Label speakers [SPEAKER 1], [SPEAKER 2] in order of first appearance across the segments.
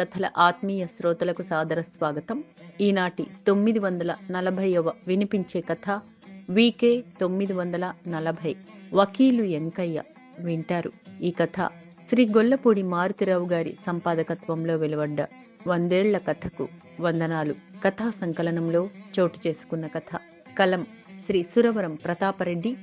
[SPEAKER 1] కథల
[SPEAKER 2] ఆత్మీయ శ్రోతలకు సాదర స్వాగతం. ఈనాటి తొమ్మిది వందల నలభైవ వినిపించే కథ వికే తొమ్మిది వందల నలభై. వకీలు ఎంకయ్య వింటారు. ఈ కథ శ్రీ గొల్లపూడి మారుతిరావు గారి సంపాదకత్వంలో వెలువడ్డ వందేళ్ళ కథకు వందనాలు. కథా సంకలనంలో చోటు చేసుకున్న కథ. కలం శ్రీ సురవరం ప్రతాపరెడ్డి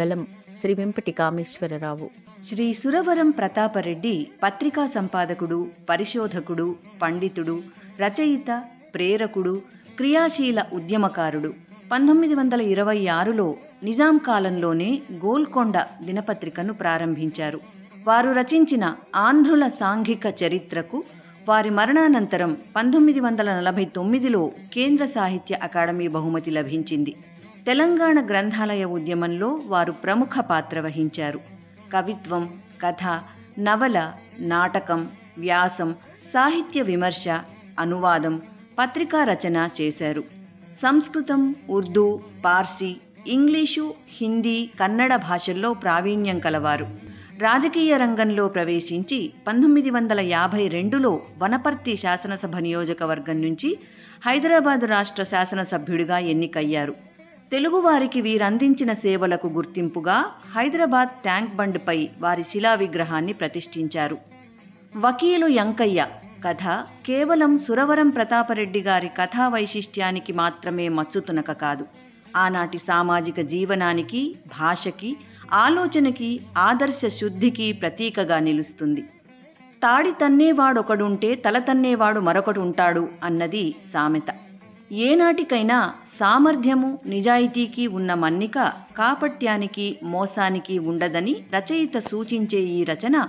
[SPEAKER 2] గలం శ్రీ వెంపటి కామేశ్వరరావు.
[SPEAKER 3] శ్రీ సురవరం ప్రతాపరెడ్డి పత్రికా సంపాదకుడు పరిశోధకుడు పండితుడు రచయిత ప్రేరకుడు క్రియాశీల ఉద్యమకారుడు. పంతొమ్మిది వందల ఇరవై ఆరులో నిజాం కాలంలోనే గోల్కొండ దినపత్రికను ప్రారంభించారు. వారు రచించిన ఆంధ్రుల సాంఘిక చరిత్రకు వారి మరణానంతరం పంతొమ్మిది వందల నలభై తొమ్మిదిలో కేంద్ర సాహిత్య అకాడమీ బహుమతి లభించింది. తెలంగాణ గ్రంథాలయ ఉద్యమంలో వారు ప్రముఖ పాత్ర వహించారు. కవిత్వం కథ నవల నాటకం వ్యాసం సాహిత్య విమర్శ అనువాదం పత్రికా రచన చేశారు. సంస్కృతం ఉర్దూ పార్సీ ఇంగ్లీషు హిందీ కన్నడ భాషల్లో ప్రావీణ్యం కలవారు. రాజకీయ రంగంలో ప్రవేశించి పంతొమ్మిది వందల యాభై రెండులో వనపర్తి శాసనసభ నియోజకవర్గం నుంచి హైదరాబాదు రాష్ట్ర శాసనసభ్యుడిగా ఎన్నికయ్యారు. తెలుగువారికి వీరందించిన సేవలకు గుర్తింపుగా హైదరాబాద్ ట్యాంక్ బండ్పై వారి శిలా విగ్రహాన్ని ప్రతిష్ఠించారు. వకీలు యంకయ్య కథ కేవలం సురవరం ప్రతాపరెడ్డి గారి కథా వైశిష్ట్యానికి మాత్రమే మచ్చుతునక కాదు. ఆనాటి సామాజిక జీవనానికి భాషకి ఆలోచనకి ఆదర్శ శుద్ధికి ప్రతీకగా నిలుస్తుంది. తాడి తన్నేవాడొకడుంటే తల తన్నేవాడు మరొకడు ఉంటాడు అన్నది సామెత. ఏనాటికైనా సామర్థ్యము నిజాయితీకి ఉన్న మన్నిక కాపట్యానికి మోసానికి ఉండదని రచయిత సూచించే ఈ రచన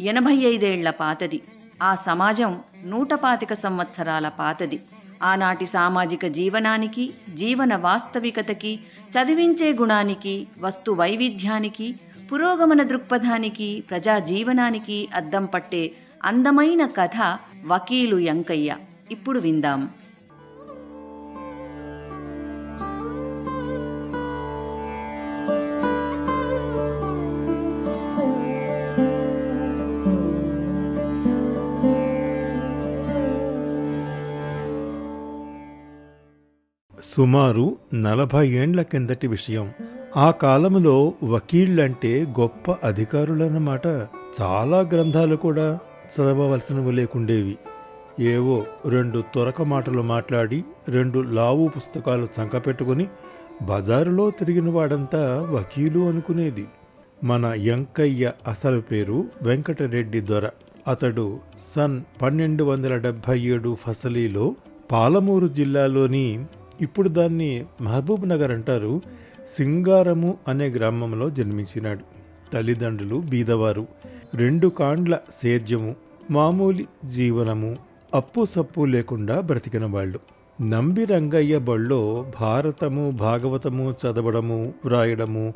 [SPEAKER 3] ఎనభై ఐదేళ్ళ పాతది. ఆ సమాజం నూట పాతిక సంవత్సరాల పాతది. ఆనాటి సామాజిక జీవనానికి జీవన వాస్తవికతకి చదివించే గుణానికి వస్తు వైవిధ్యానికి పురోగమన దృక్పథానికి ప్రజా జీవనానికి అద్దం పట్టే అందమైన కథ వకీలు యంకయ్య ఇప్పుడు విందాం.
[SPEAKER 4] సుమారు నలభై ఏండ్ల కిందటి విషయం. ఆ కాలములో వకీళ్ళంటే గొప్ప అధికారులన్నమాట. చాలా గ్రంథాలు కూడా చదవవలసినవి లేకుండేవి. ఏవో రెండు తొరక మాటలు మాట్లాడి రెండు లావు పుస్తకాలు చంకపెట్టుకుని బజారులో తిరిగిన వాడంతా వకీలు అనుకునేది. మన ఎంకయ్య అసలు పేరు వెంకటరెడ్డి దొర. అతడు సన్ పన్నెండు వందల డెబ్భై ఏడు ఫసలీలో పాలమూరు జిల్లాలోని ఇప్పుడు దాన్ని మహబూబ్ నగర్ అంటారు. సింగారము అనే గ్రామంలో జన్మించినాడు. తల్లిదండ్రులు బీదవారు. రెండు కాండ్ల సేద్యము మామూలి జీవనము అప్పు సప్పు లేకుండా బ్రతికిన వాళ్ళు. నంబి రంగయ్య బళ్ళో భారతము భాగవతము చదవడము వ్రాయడము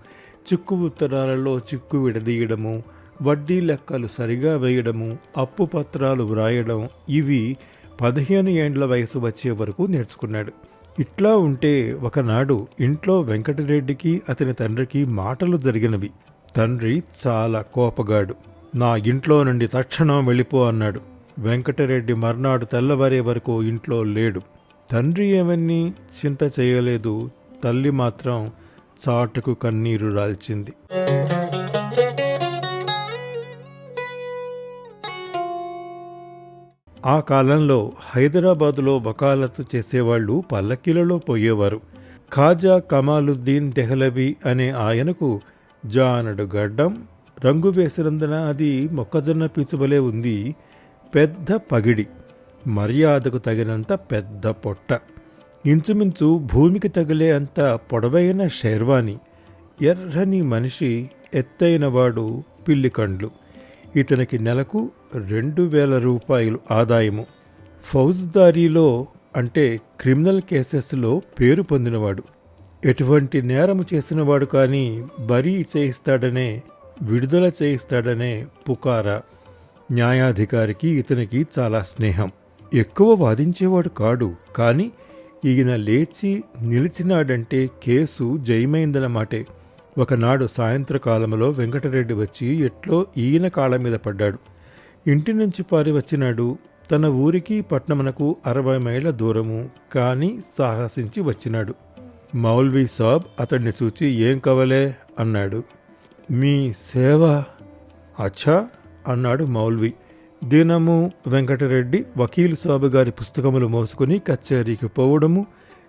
[SPEAKER 4] చిక్కు ఉత్తరాలలో చిక్కు విడదీయడము వడ్డీ లెక్కలు సరిగా వేయడము అప్పు పత్రాలు వ్రాయడం ఇవి పదిహేను ఏండ్ల వయసు వచ్చే వరకు నేర్చుకున్నాడు. ఇట్లా ఉంటే ఒకనాడు ఇంట్లో వెంకటరెడ్డికి అతని తండ్రికి మాటలు జరిగినవి. తండ్రి చాలా కోపగాడు. నా ఇంట్లో నుండి తక్షణం వెళ్ళిపో అన్నాడు. వెంకటరెడ్డి మర్నాడు తెల్లవారే వరకు ఇంట్లో లేడు. తండ్రి ఏమన్నీ చింత చేయలేదు. తల్లి మాత్రం చాటుకు కన్నీరు రాల్చింది. ఆ కాలంలో హైదరాబాదులో వకాలత్తు చేసేవాళ్ళు పల్లకీలలో పోయేవారు. ఖాజా కమాలుద్దీన్ దెహలవి అనే ఆయనకు జానడు గడ్డం రంగు వేసినందున అది మొక్కజొన్న పీచువలే ఉంది పెద్ద పగిడి మర్యాదకు తగినంత పెద్ద పొట్ట. ఇంచుమించు భూమికి తగిలే అంత పొడవైన షేర్వాణి ఎర్రని మనిషి ఎత్తైనవాడు పిల్లికండ్లు. ఇతనికి నెలకు రెండు వేల రూపాయలు ఆదాయము. ఫౌజ్దారీలో అంటే క్రిమినల్ కేసెస్లో పేరు పొందినవాడు. ఎటువంటి నేరము చేసినవాడు కానీ బరీ చేయిస్తాడనే విడుదల చేయిస్తాడనే పుకారా. న్యాయాధికారికి ఇతనికి చాలా స్నేహం. ఎక్కువ వాదించేవాడు కాడు కానీ ఈయన లేచి నిలిచినాడంటే కేసు జయమైందన్నమాటే. ఒకనాడు సాయంత్రకాలంలో వెంకటరెడ్డి వచ్చి ఎట్లో ఈయన కాళ్ళ మీద పడ్డాడు. ఇంటి నుంచి పారి వచ్చినాడు. తన ఊరికి పట్నమునకు అరవై మైళ్ళ దూరము కానీ సాహసించి వచ్చినాడు. మౌల్వీ సాబ్ అతన్ని చూచి ఏం కవలే? అన్నాడు. మీ సేవ? అచ్చా! అన్నాడు మౌల్వి. దినము వెంకటరెడ్డి వకీలు సాబు గారి పుస్తకములు మోసుకుని కచేరీకి పోవడము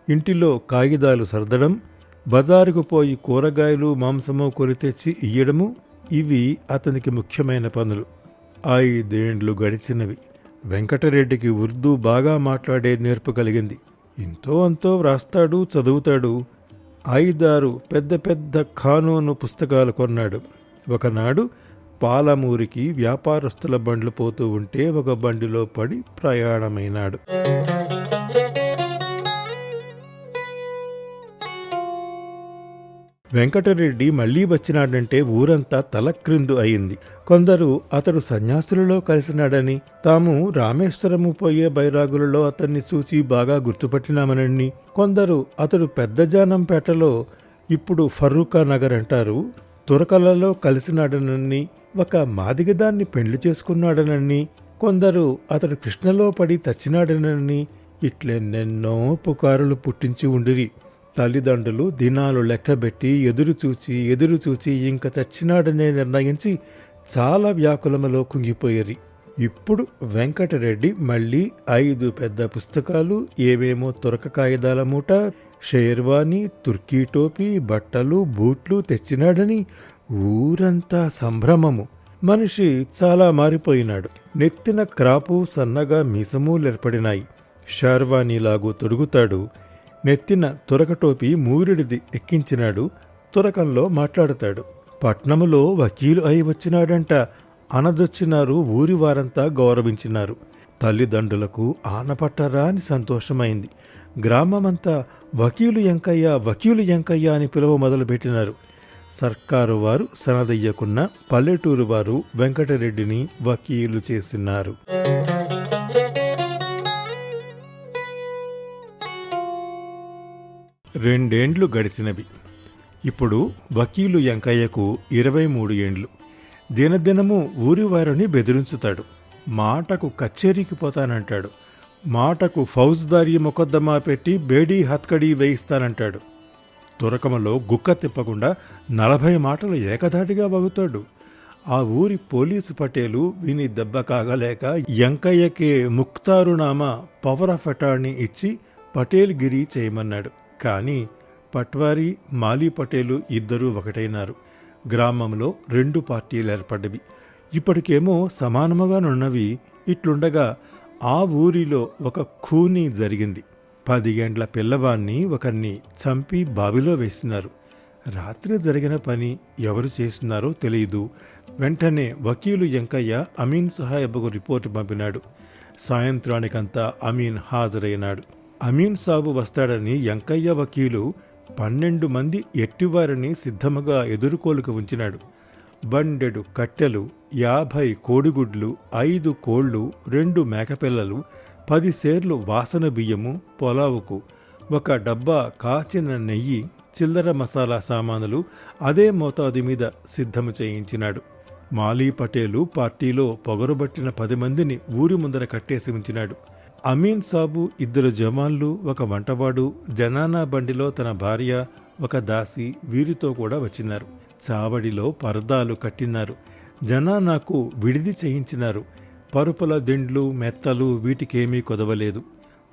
[SPEAKER 4] ఇంటిలో కాగితాలు సర్దడం బజారుకు పోయి కూరగాయలు మాంసము కొని తెచ్చి ఇయ్యడము ఇవి అతనికి ముఖ్యమైన పనులు. ఐదేండ్లు గడిచినవి. వెంకటరెడ్డికి ఉర్దూ బాగా మాట్లాడే నేర్పు కలిగింది. ఇంతో అంతో వ్రాస్తాడు చదువుతాడు. ఐదారు పెద్ద పెద్ద ఖానూను పుస్తకాలు కొన్నాడు. ఒకనాడు పాలమూరికి వ్యాపారస్తుల బండ్లు పోతూ ఉంటే ఒక బండిలో పడి ప్రయాణమైనాడు. వెంకటరెడ్డి మళ్ళీ వచ్చినాడంటే ఊరంతా తలక్రిందు అయింది. కొందరు అతడు సన్యాసులలో కలిసినాడని తాము రామేశ్వరము పోయే బైరాగులలో అతన్ని చూసి బాగా గుర్తుపట్టినామనని. కొందరు అతడు పెద్దజానంపేటలో ఇప్పుడు ఫరూకా నగర్ అంటారు తురకలలో కలిసినాడనని ఒక మాదిగదాన్ని పెళ్ళి చేసుకున్నాడనని. కొందరు అతడు కృష్ణలో పడి తచ్చినాడనని ఇట్లెన్నెన్నో పుకారులు పుట్టించి ఉండిరి. తల్లిదండ్రులు దినాలు లెక్కబెట్టి ఎదురుచూచి ఎదురుచూచి ఇంక చచ్చినాడనే నిర్ణయించి చాలా వ్యాకులములో కుంగిపోయేరి. ఇప్పుడు వెంకటరెడ్డి మళ్ళీ ఐదు పెద్ద పుస్తకాలు ఏవేమో తొరక కాగితాల మూట షేర్వాణి తుర్కీ టోపీ బట్టలు బూట్లు తెచ్చినాడని ఊరంతా సంభ్రమము. మనిషి చాలా మారిపోయినాడు. నెత్తిన క్రాపు సన్నగా మీసము లేర్పడినాయి షార్వానీలాగు తొడుగుతాడు. నెత్తిన తురకటోపి మూరిడిది ఎక్కించినాడు తురకంలో మాట్లాడతాడు. పట్నములో వకీలు అయి వచ్చినాడంట అనదొచ్చినారు ఊరి వారంతా గౌరవించినారు. తల్లిదండ్రులకు ఆనపట్టరా అని సంతోషమైంది. గ్రామమంతా వకీలు ఎంకయ్య వకీలు ఎంకయ్య అని పిలువ మొదలుపెట్టినారు. సర్కారు వారు సనదయ్యకున్న పల్లెటూరు వారు వెంకటరెడ్డిని వకీలు చేసినారు. రెండేండ్లు గడిచినవి. ఇప్పుడు వకీలు వెంకయ్యకు ఇరవై మూడు ఏండ్లు. దినదినము ఊరివారిని బెదిరించుతాడు. మాటకు కచేరీకి పోతానంటాడు. మాటకు ఫౌజ్దారీ మొకద్దమా పెట్టి బేడీ హత్కడీ వేయిస్తానంటాడు. తురకమలో గుక్క తిప్పకుండా నలభై మాటలు ఏకధాటిగా వగుతాడు. ఆ ఊరి పోలీసు పటేలు విని దెబ్బ కాగలేక ఎంకయ్యకే ముక్తారునామా పవర్ ఆఫ్ అటార్నీ ఇచ్చి పటేల్ గిరి చేయమన్నాడు. కానీ పట్వారీ మాలీ పటేలు ఇద్దరూ ఒకటైనారు. గ్రామంలో రెండు పార్టీలు ఏర్పడ్డవి. ఇప్పటికేమో సమానముగానున్నవి ఇట్లుండగా ఆ ఊరిలో ఒక ఖూనీ జరిగింది. పదిగేండ్ల పిల్లవాణ్ణి ఒకరిని చంపి బావిలో వేసినారు. రాత్రి జరిగిన పని ఎవరు చేసినారో తెలియదు వెంటనే వకీలు ఎంకయ్య అమీన్ సాహెబ్కు రిపోర్టు పంపినాడు. సాయంత్రానికంతా అమీన్ హాజరైనాడు. అమీన్ సాబు వస్తాడని ఎంకయ్య వకీలు పన్నెండు మంది ఎట్టివారిని సిద్ధముగా ఎదుర్కోలుకు ఉంచినాడు. బండెడు కట్టెలు యాభై కోడిగుడ్లు ఐదు కోళ్ళు రెండు మేకపిల్లలు పది సేర్లు వాసన బియ్యము పొలావుకు ఒక డబ్బా కాచిన నెయ్యి చిల్లర మసాలా సామానులు అదే మోతాదు మీద సిద్ధము చేయించినాడు. మాలీ పటేలు పార్టీలో పొగరుబట్టిన పది మందిని ఊరి ముందర కట్టేసి ఉంచినాడు. అమీన్ సాబు ఇద్దరు జమాన్లు ఒక వంటవాడు జనానా బండిలో తన భార్య ఒక దాసి వీరితో కూడా వచ్చినారు. చావడిలో పరదాలు కట్టినారు. జనానాకు విడిది చేయించినారు. పరుపుల దిండ్లు మెత్తలు వీటికేమీ కొదవలేదు.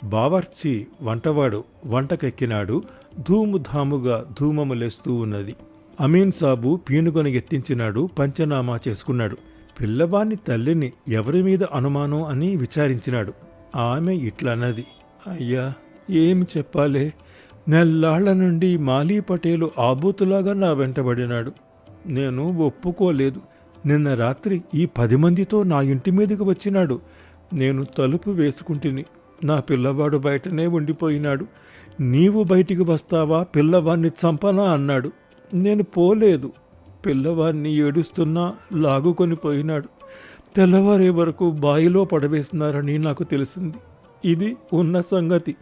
[SPEAKER 4] బావర్చి వంటవాడు వంటకెక్కినాడు. ధూముధాముగా ధూమములేస్తూ ఉన్నది. అమీన్ సాబు పీనుగొని ఎత్తించినాడు. పంచనామా చేసుకున్నాడు. పిల్లవాని తల్లిని ఎవరి మీద అనుమానం అని విచారించినాడు. ఆమె ఇట్లన్నది అయ్యా ఏమి చెప్పాలే? నెల్లాళ్ళ నుండి మాలీ పటేలు ఆబూతులాగా నా వెంటబడినాడు. నేను ఒప్పుకోలేదు. నిన్న రాత్రి ఈ పది మందితో నా ఇంటి మీదకి వచ్చినాడు. నేను తలుపు వేసుకుంటుని నా పిల్లవాడు బయటనే ఉండిపోయినాడు. నీవు బయటికి వస్తావా? పిల్లవాణ్ణి చంపనా? అన్నాడు. నేను పోలేదు. పిల్లవాడిని ఏడుస్తున్నా లాగుకొని పోయినాడు. తెల్లవారే వరకు బాయిలో పడవేసినారని నాకు తెలిసింది. ఇది ఉన్న సంగతి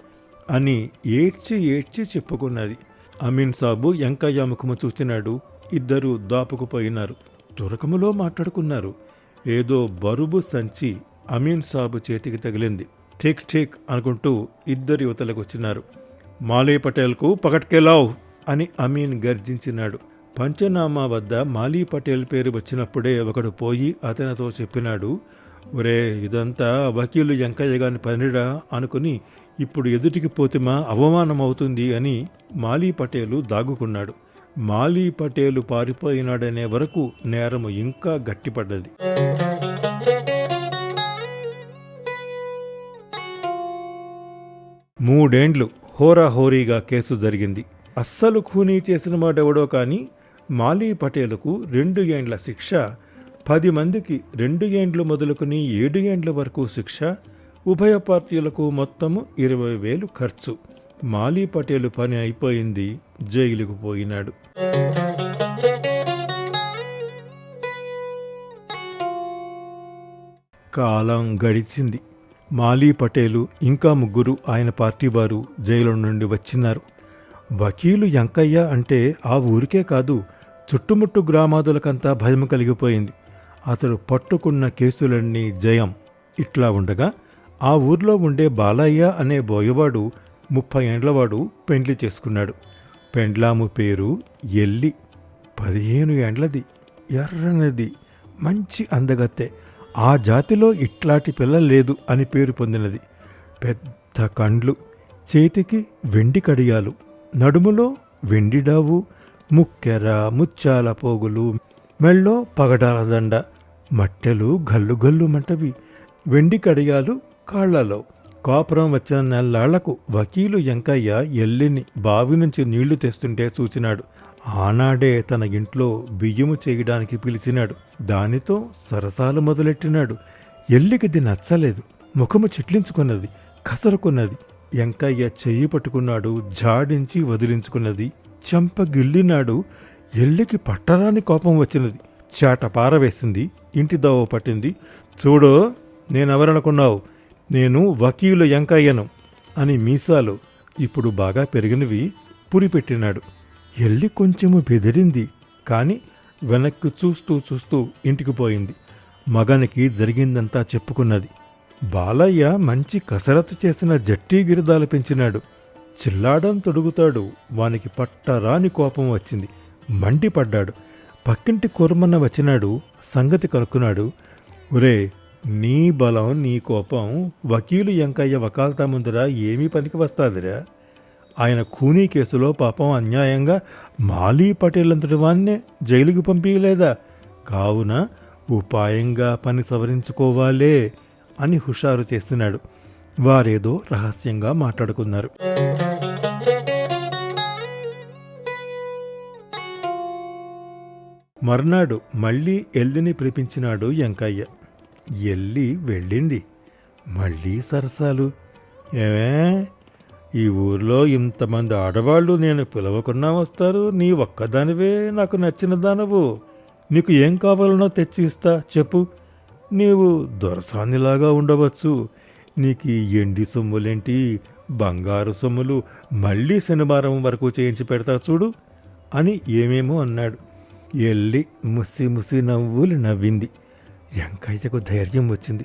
[SPEAKER 4] అని ఏడ్చి ఏడ్చి చెప్పుకున్నది. అమీన్ సాబు ఎంకయ్య ముఖము చూసినాడు ఇద్దరు దాపుకుపోయినారు. తురకములో మాట్లాడుకున్నారు. ఏదో బరుబు సంచి అమీన్ సాబు చేతికి తగిలింది. ఠీక్ ఠీక్ అనుకుంటూ ఇద్దరు యువతలకు వచ్చినారు. మాలీ పటేల్కు పకట్కెలావ్ అని అమీన్ గర్జించినాడు. పంచనామా వద్ద మాలీ పటేల్ పేరు వచ్చినప్పుడే ఒకడు పోయి అతనితో చెప్పినాడు ఒరే ఇదంతా వకీలు వెంకయ్య గాని పనిరా? అనుకుని ఇప్పుడు ఎదుటికి పోతిమా అవమానం అవుతుంది అని మాలీ పటేలు దాగుకున్నాడు. మాలీ పటేలు పారిపోయినాడనే వరకు నేరము ఇంకా గట్టిపడ్డది. మూడేండ్లు హోరాహోరీగా కేసు జరిగింది. అస్సలు ఖూనీ చేసిన వాడెవడో కానీ మాలీ పటేలుకు రెండు ఏండ్ల శిక్ష పది మందికి రెండు ఏండ్లు మొదలుకుని ఏడు ఏండ్ల వరకు శిక్ష ఉభయ పార్టీలకు మొత్తము ఇరవై వేలు ఖర్చు. మాలీ పటేలు పని అయిపోయింది జైలుకు పోయినాడు. కాలం గడిచింది. మాలీ పటేలు ఇంకా ముగ్గురు ఆయన పార్టీ వారు జైలు నుండి వచ్చినారు. వకీలు ఎంకయ్య అంటే ఆ ఊరికే కాదు చుట్టుముట్టు గ్రామాదులకంతా భయం కలిగిపోయింది. అతడు పట్టుకున్న కేసులన్నీ జయం. ఇట్లా ఉండగా ఆ ఊర్లో ఉండే బాలయ్య అనే బోయవాడు ముప్పై ఏండ్లవాడు పెండ్లి చేసుకున్నాడు. పెండ్లాము పేరు ఎల్లి. పదిహేను ఏండ్లది ఎర్రనది. మంచి అందగత్తె. ఆ జాతిలో ఇట్లాంటి పిల్ల లేదు అని పేరు పొందినది. పెద్ద కండ్లు. చేతికి వెండి కడియాలు. నడుములో వెండి డావు. ముక్కెర ముత్యాల పోగులు మెళ్ళో పగడాల దండ మట్టెలు గల్లు గల్లు మంటవి వెండి కడియాలు కాళ్ళలో కాపురం వచ్చిన నెల్లాళ్ళకు వకీలు ఎంకయ్య ఎల్లిని బావి నుంచి నీళ్ళు తెస్తుంటే చూచినాడు. ఆనాడే తన ఇంట్లో బియ్యము చేయడానికి పిలిచినాడు. దానితో సరసాలు మొదలెట్టినాడు. ఎల్లికిది నచ్చలేదు. ముఖము చిట్లించుకున్నది కసరుకున్నది. ఎంకయ్య చెయ్యి పట్టుకున్నాడు జాడించి వదిలించుకున్నది. చెంప గిల్లినాడు. ఎల్లికి పట్టరాని కోపం వచ్చినది. చాట పారవేసింది. ఇంటి దోవ పట్టింది. చూడో నేనెవరనుకున్నావు? నేను వకీలు ఎంకయ్యను అని మీసాలు ఇప్పుడు బాగా పెరిగినవి పురిపెట్టినాడు. ఎల్లి కొంచెము బెదిరింది. కాని వెనక్కి చూస్తూ చూస్తూ ఇంటికి పోయింది. మగనికి జరిగిందంతా చెప్పుకున్నది. బాలయ్య మంచి కసరత్తు చేసిన జట్టి గిరిదాలు పెంచినాడు. చిల్లాడం తొడుగుతాడు. వానికి పట్టరాని కోపం వచ్చింది. మండిపడ్డాడు. పక్కింటి కుర్మన్న వచ్చినాడు. సంగతి కనుక్కున్నాడు ఒరే నీ బలం నీ కోపం వకీలు ఎంకయ్య వకాల్తా ముందర ఏమీ పనికి వస్తాదిరా. ఆయన ఖూనీ కేసులో పాపం అన్యాయంగా మాలీ పటేల్ అంతటి వాన్నే జైలుకి పంపించలేదా కావున ఉపాయంగా పని సవరించుకోవాలే అని హుషారు చేస్తున్నాడు. వారేదో రహస్యంగా మాట్లాడుకున్నారు. మర్నాడు మళ్ళీ ఎల్లిని పిలిపించినాడు వెంకయ్య ఎల్లి వెళ్ళింది. మళ్ళీ సరసాలు. ఏమే? ఈ ఊర్లో ఇంతమంది ఆడవాళ్ళు నేను పిలవకుండా వస్తారు. నీ ఒక్కదానివే నాకు నచ్చిన దానవు. నీకు ఏం కావాలనో తెచ్చి ఇస్తా చెప్పు. నీవు దొరసానిలాగా ఉండవచ్చు. నీకు ఈ ఎండి సొమ్ములేంటి? బంగారు సొమ్ములు మళ్ళీ శనివారం వరకు చేయించి పెడతా చూడు అని ఏమేమో అన్నాడు. ఎల్లి ముసి ముసి నవ్వులు నవ్వింది. వెంకయ్యకు ధైర్యం వచ్చింది.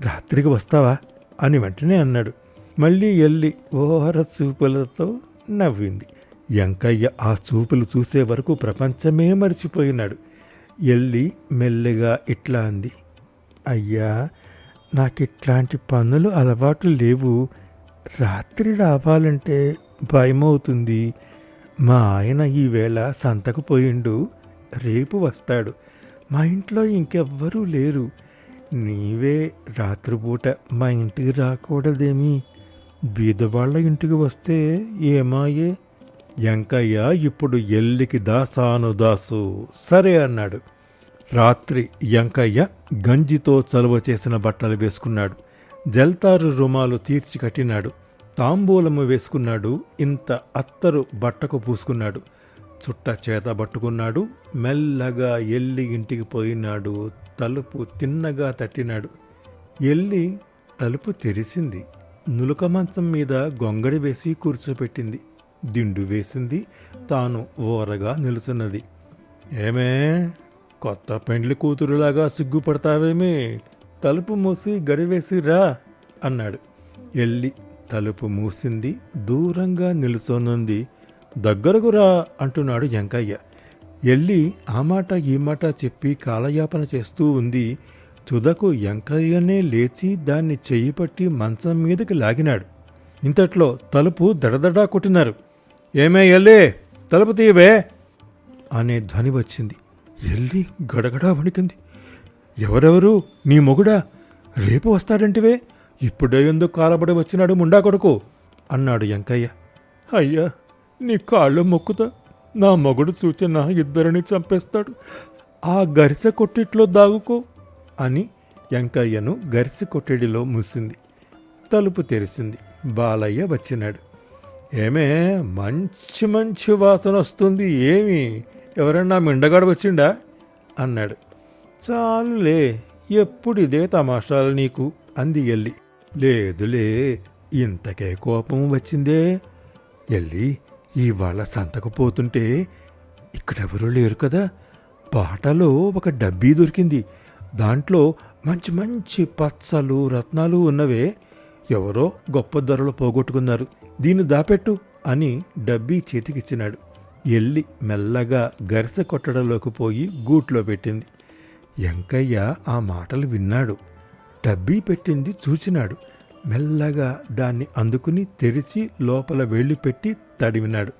[SPEAKER 4] రాత్రికి వస్తావా? అని వెంటనే అన్నాడు. మళ్ళీ ఎల్లి ఓహర చూపులతో నవ్వింది. వెంకయ్య ఆ చూపులు చూసే వరకు ప్రపంచమే మర్చిపోయినాడు. ఎల్లి మెల్లిగా ఇట్లా అంది. అయ్యా నాకు ఇట్లాంటి పనులు అలవాటు లేవు. రాత్రి రావాలంటే భయమవుతుంది. మా ఆయన ఈవేళ సంతకు పోయిండు. రేపు వస్తాడు. మా ఇంట్లో ఇంకెవ్వరూ లేరు. నీవే రాత్రిపూట మా ఇంటికి రాకూడదేమి? బీదవాళ్ళ ఇంటికి వస్తే ఏమాయే? ఎంకయ్య ఇప్పుడు ఎల్లికి దాసాను దాసు సరే అన్నాడు. రాత్రి యంకయ్య గంజితో చలువ చేసిన బట్టలు వేసుకున్నాడు. జల్తారు రుమాలు తీర్చి కట్టినాడు. తాంబూలము వేసుకున్నాడు. ఇంత అత్తరు బట్టకు పూసుకున్నాడు. చుట్ట చేత పట్టుకున్నాడు. మెల్లగా ఎల్లి ఇంటికి పోయినాడు. తలుపు తిన్నగా తట్టినాడు. ఎల్లి తలుపు తెరిచింది నులక మంచం మీద గొంగడి వేసి కూర్చోపెట్టింది. దిండు వేసింది. తాను ఓరగా నిలుచున్నది. ఏమే? కొత్త పెండ్లి కూతురులాగా సిగ్గుపడతావేమే తలుపు మూసి గడివేసి రా అన్నాడు. ఎల్లి తలుపు మూసింది దూరంగా నిలుసోనుంది దగ్గరకు రా అంటున్నాడు వెంకయ్య ఎల్లి ఆ మాట ఈ మాట చెప్పి కాలయాపన చేస్తూ ఉంది. తుదకు వెంకయ్యనే లేచి దాన్ని చెయ్యి పట్టి మంచం మీదకి లాగినాడు. ఇంతట్లో తలుపు దడదడా కొట్టినారు. ఏమే ఎల్లే తలుపు తీయవే అనే ధ్వని వచ్చింది. ఎల్లి గడగడా వణికింది. ఎవరెవరు? నీ మొగుడా? రేపు వస్తాడంటివే? ఇప్పుడే ఎందుకు కాలబడి వచ్చినాడు ముండా కొడుకు? అన్నాడు వెంకయ్య అయ్యా నీ కాళ్ళు మొక్కుతా. నా మొగుడు సూచన ఇద్దరిని చంపేస్తాడు. ఆ గరిసె కొట్టిట్లో దాగుకో అని వెంకయ్యను గరిసె కొట్టిడిలో మూసింది. తలుపు తెరిచింది. బాలయ్య వచ్చినాడు. ఏమే మంచి మంచి వాసన వస్తుంది ఏమి? ఎవరన్నా మిండగాడు వచ్చిండా? అన్నాడు. చాలులే ఎప్పుడు ఇదే తమాషాలు నీకు? అంది ఎల్లి. లేదులే ఇంతకే కోపం వచ్చిందే. ఎల్లి ఇవాళ సంతకు పోతుంటే ఇక్కడెవరూ లేరు కదా? బాటలో ఒక డబ్బీ దొరికింది. దాంట్లో మంచి మంచి పచ్చలు రత్నాలు ఉన్నవే. ఎవరో గొప్ప ధరలు పోగొట్టుకున్నారు. దీన్ని దాపెట్టు అని డబ్బీ చేతికిచ్చినాడు. ఎల్లి మెల్లగా గరిసె కొట్టడంలోకి పోయి గూట్లో పెట్టింది. వెంకయ్య ఆ మాటలు విన్నాడు. డబ్బీ పెట్టింది చూచినాడు. మెల్లగా దాన్ని అందుకుని తెరిచి లోపల వెళ్ళి పెట్టి తడివినాడు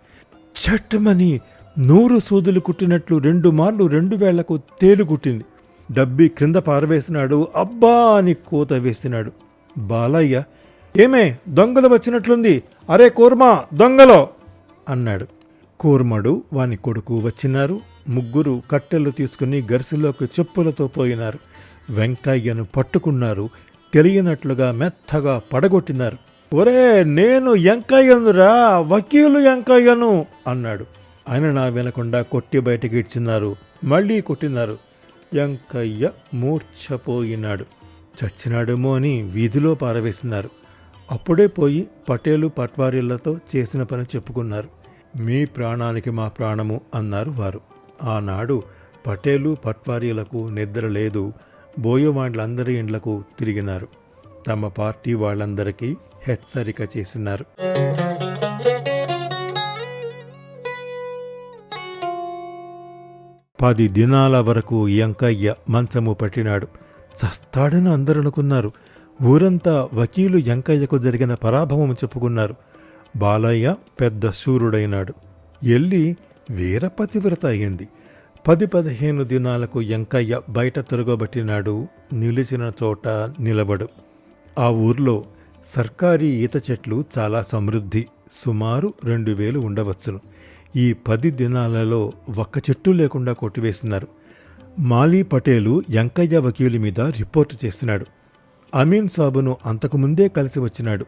[SPEAKER 4] చట్టమని నూరు సూదులు కుట్టినట్లు రెండు మార్లు రెండు వేళ్ళకు తేలు కుట్టింది. డబ్బీ క్రింద పారవేసినాడు. అబ్బా అని కూత వేసినాడు. బాలయ్య ఏమే దొంగలు వచ్చినట్లుంది? అరే కూర్మా దొంగలో! అన్నాడు. కూర్మడు వాని కొడుకు వచ్చినారు. ముగ్గురు కట్టెలు తీసుకుని గరిసెలోకి చెప్పులతో పోయినారు. వెంకయ్యను పట్టుకున్నారు. తెలియనట్లుగా మెత్తగా పడగొట్టినారు. ఒరే నేను ఎంకయ్యనురా వకీలు ఎంకయ్యను అన్నాడు. ఆయన నా వినకుండా కొట్టి బయటకి ఇచ్చినారు. మళ్ళీ కొట్టినారు. ఎంకయ్య మూర్ఛపోయినాడు. చచ్చినాడేమో అని వీధిలో పారవేసినారు. అప్పుడే పోయి పటేలు పట్వారీలతో చేసిన పని చెప్పుకున్నారు. మీ ప్రాణానికి మా ప్రాణము అన్నారు వారు. ఆనాడు పటేలు పట్వారీలకు నిద్ర లేదు బోయవాండ్లందరి ఇండ్లకు తిరిగినారు. తమ పార్టీ వాళ్ళందరికీ హెచ్చరిక చేసినారు. పది దినాల వరకు ఎంకయ్య మంచము పట్టినాడు. చస్తాడని అందరూ అనుకున్నారు ఊరంతా వకీలు ఎంకయ్యకు జరిగిన పరాభవం చెప్పుకున్నారు. బాలయ్య పెద్ద శూరుడైనాడు ఎల్లి వీరపతివ్రత అయింది. పది పదిహేను దినాలకు ఎంకయ్య బయట తిరగబట్టినాడు. నిలిచిన చోట నిలబడు. ఆ ఊర్లో సర్కారీ ఈత చెట్లు చాలా సమృద్ధి. సుమారు రెండు వేలు ఉండవచ్చును. ఈ పది దినాలలో ఒక్క చెట్టు లేకుండా కొట్టివేసినారు. మాలీ పటేలు ఎంకయ్య వకీలు మీద రిపోర్టు చేసినాడు. అమీన్ సాబును అంతకుముందే కలిసి వచ్చినాడు.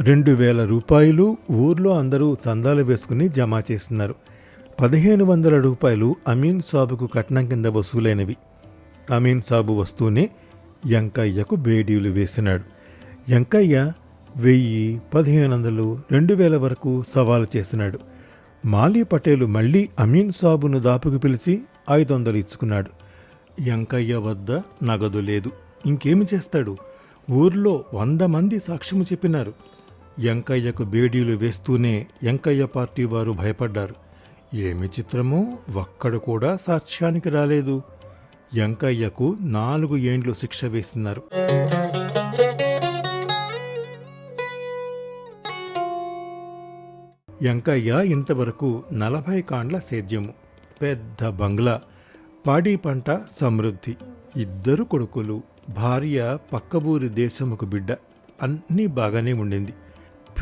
[SPEAKER 4] రెండు వేల రూపాయలు ఊర్లో అందరూ చందాలు వేసుకుని జమ చేస్తున్నారు. పదిహేను వందల రూపాయలు అమీన్ సాబుకు కట్నం కింద వసూలైనవి. అమీన్ సాబు వస్తూనే ఎంకయ్యకు బేడీలు వేసినాడు. ఎంకయ్య వెయ్యి పదిహేను వందలు రెండు వేల వరకు సవాలు చేసినాడు. మాలీ పటేలు మళ్ళీ అమీన్ సాబును దాపుకు పిలిచి ఐదు వందలు ఇచ్చుకున్నాడు. ఎంకయ్య వద్ద నగదు లేదు. ఇంకేమి చేస్తాడు? ఊర్లో వంద మంది సాక్ష్యము చెప్పినారు. ఎంకయ్యకు బేడీలు వేస్తూనే ఎంకయ్య పార్టీ వారు భయపడ్డారు. ఏమి చిత్రమో ఒక్కడు కూడా సాక్ష్యానికి రాలేదు. ఎంకయ్యకు నాలుగు ఏండ్లు శిక్ష వేసినారు. ఎంకయ్య ఇంతవరకు నలభై కాండ్ల సేద్యము. పెద్ద బంగ్లా పాడి పంట సమృద్ధి ఇద్దరు కొడుకులు భార్య పక్కబూరి దేశముకు బిడ్డ అన్నీ బాగానే ఉండింది.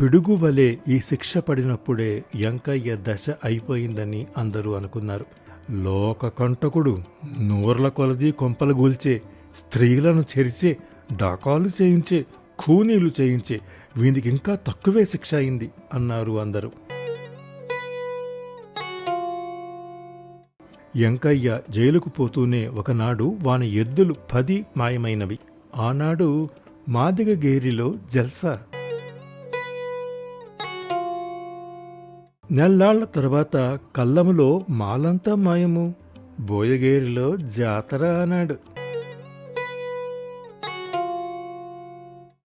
[SPEAKER 4] పిడుగు వలె ఈ శిక్ష పడినప్పుడే ఎంకయ్య దశ అయిపోయిందని అందరూ అనుకున్నారు. లోక కంటకుడు నూర్ల కొలది కొంపలు గూల్చే స్త్రీలను చెరిచే డాకాలు చేయించే ఖూనీలు చేయించే వీనికి ఇంకా తక్కువే శిక్ష అయింది అన్నారు అందరూ. ఎంకయ్య జైలుకు పోతూనే ఒకనాడు వాని ఎద్దులు పది మాయమైనవి. ఆనాడు మాదిగగేరిలో జల్సా నెల్లాళ్ళ తర్వాత కల్లములో మాలంతా మాయము. బోయగేరిలో జాతర అన్నాడు.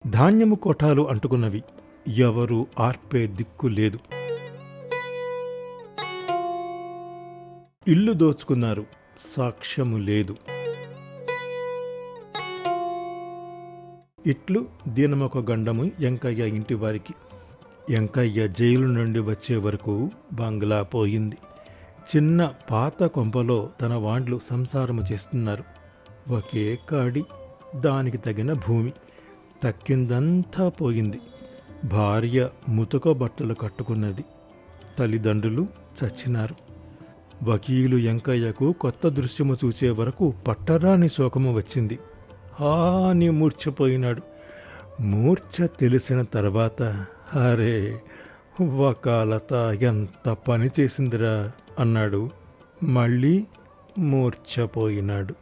[SPEAKER 4] ధాన్యము కొఠాలు అంటుకున్నవి. ఎవరు ఆర్పే దిక్కు లేదు. ఇల్లు దోచుకున్నారు. సాక్ష్యము లేదు. ఇట్లు దీనమొక గండము ఎంకయ్య ఇంటి వారికి ఎంకయ్య జైలు నుండి వచ్చే వరకు బంగ్లా పోయింది. చిన్న పాత కొంపలో తన వాండ్లు సంసారము చేస్తున్నారు. ఒకే కాడి దానికి తగిన భూమి. తక్కిందంతా పోయింది. భార్య ముతుక బట్టలు కట్టుకున్నది. తల్లిదండ్రులు చచ్చినారు. వకీలు ఎంకయ్యకు కొత్త దృశ్యము చూచే వరకు పట్టరాని శోకము వచ్చింది. హాని మూర్ఛపోయినాడు. మూర్ఛ తెలిసిన తర్వాత అరే వకాలత ఎంత పని చేసిందిరా అన్నాడు. మళ్ళీ మూర్ఛపోయినాడు.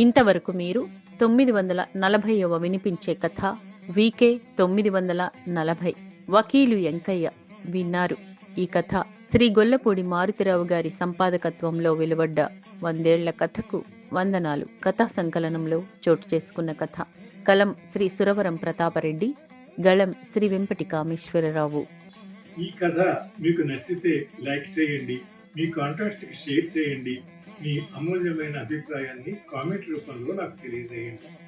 [SPEAKER 2] ఇంతవరకు మీరు తొమ్మిది వందల నలభైవ వినిపించే కథ వికే తొమ్మిది వందల నలభై. వకీలు ఎంకయ్య విన్నారు. ఈ కథ శ్రీ గొల్లపూడి మారుతిరావు గారి సంపాదకత్వంలో వెలువడ్డ వందేళ్ళ కథకు వందనాలు. కథా సంకలనంలో చోటు చేసుకున్న కథ. కలం శ్రీ సురవరం ప్రతాపరెడ్డి గళం శ్రీ వెంపటి కామేశ్వరరావు
[SPEAKER 4] ఈ కథ మీకు నచ్చితే లైక్ చేయండి మీ కాంటాక్ట్స్కి షేర్ చేయండి మీ అమూల్యమైన అభిప్రాయాన్ని కామెంట్ రూపంలో నాకు తెలియజేయండి.